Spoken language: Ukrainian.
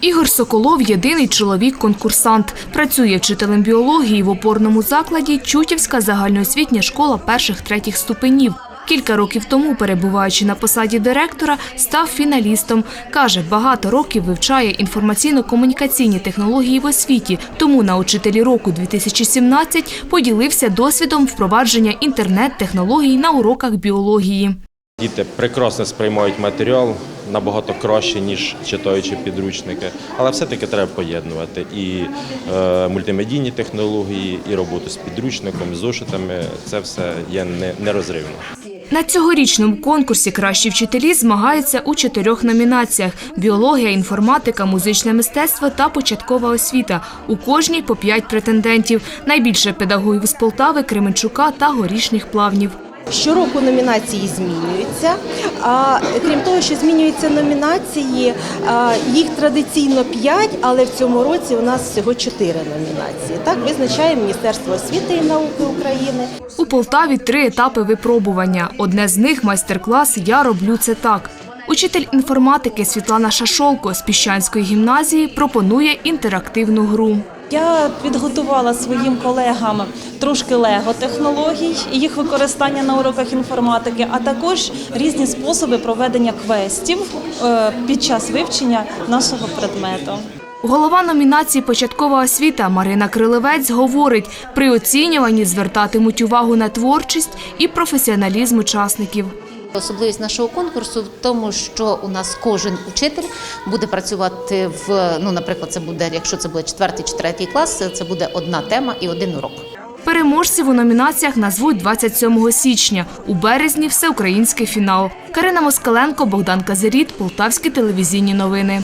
Ігор Соколов єдиний чоловік-конкурсант. Працює вчителем біології в опорному закладі Чутівська загальноосвітня школа перших-третіх ступенів. Кілька років тому, перебуваючи на посаді директора, став фіналістом. Каже, багато років вивчає інформаційно-комунікаційні технології в освіті. Тому на учителі року 2017 поділився досвідом впровадження інтернет-технологій на уроках біології. Діти прекрасно сприймають матеріал набагато краще, ніж читаючи підручники, але все-таки треба поєднувати і е, мультимедійні технології, і роботу з підручником, з зошитами. Це все є нерозривно. На цьогорічному конкурсі кращі вчителі змагаються у чотирьох номінаціях: біологія, інформатика, музичне мистецтво та початкова освіта. У кожній по п'ять претендентів. Найбільше педагогів з Полтави, Кременчука та горішніх плавнів. Щороку номінації змінюються. А крім того, що змінюються номінації, їх традиційно 5, але в цьому році у нас всього 4 номінації. Так визначає Міністерство освіти і науки України. У Полтаві три етапи випробування. Одне з них майстер-клас Я роблю це так. Учитель інформатики Світлана Шашолко з Піщанської гімназії пропонує інтерактивну гру. Я підготувала своїм колегам трошки лего технологій і їх використання на уроках інформатики, а також різні способи проведення квестів е, під час вивчення нашого предмету. Голова номінації Початкова освіта Марина Крилевець говорить, при оцінюванні звертатимуть увагу на творчість і професіоналізм учасників. Особливість нашого конкурсу в тому, що у нас кожен учитель буде працювати в ну, наприклад, це буде, якщо це буде четвертий чи третій клас, це буде одна тема і один урок. Переможців у номінаціях назвуть 27 січня. У березні всеукраїнський фінал. Карина Москаленко, Богдан Казиріт, Полтавські телевізійні новини.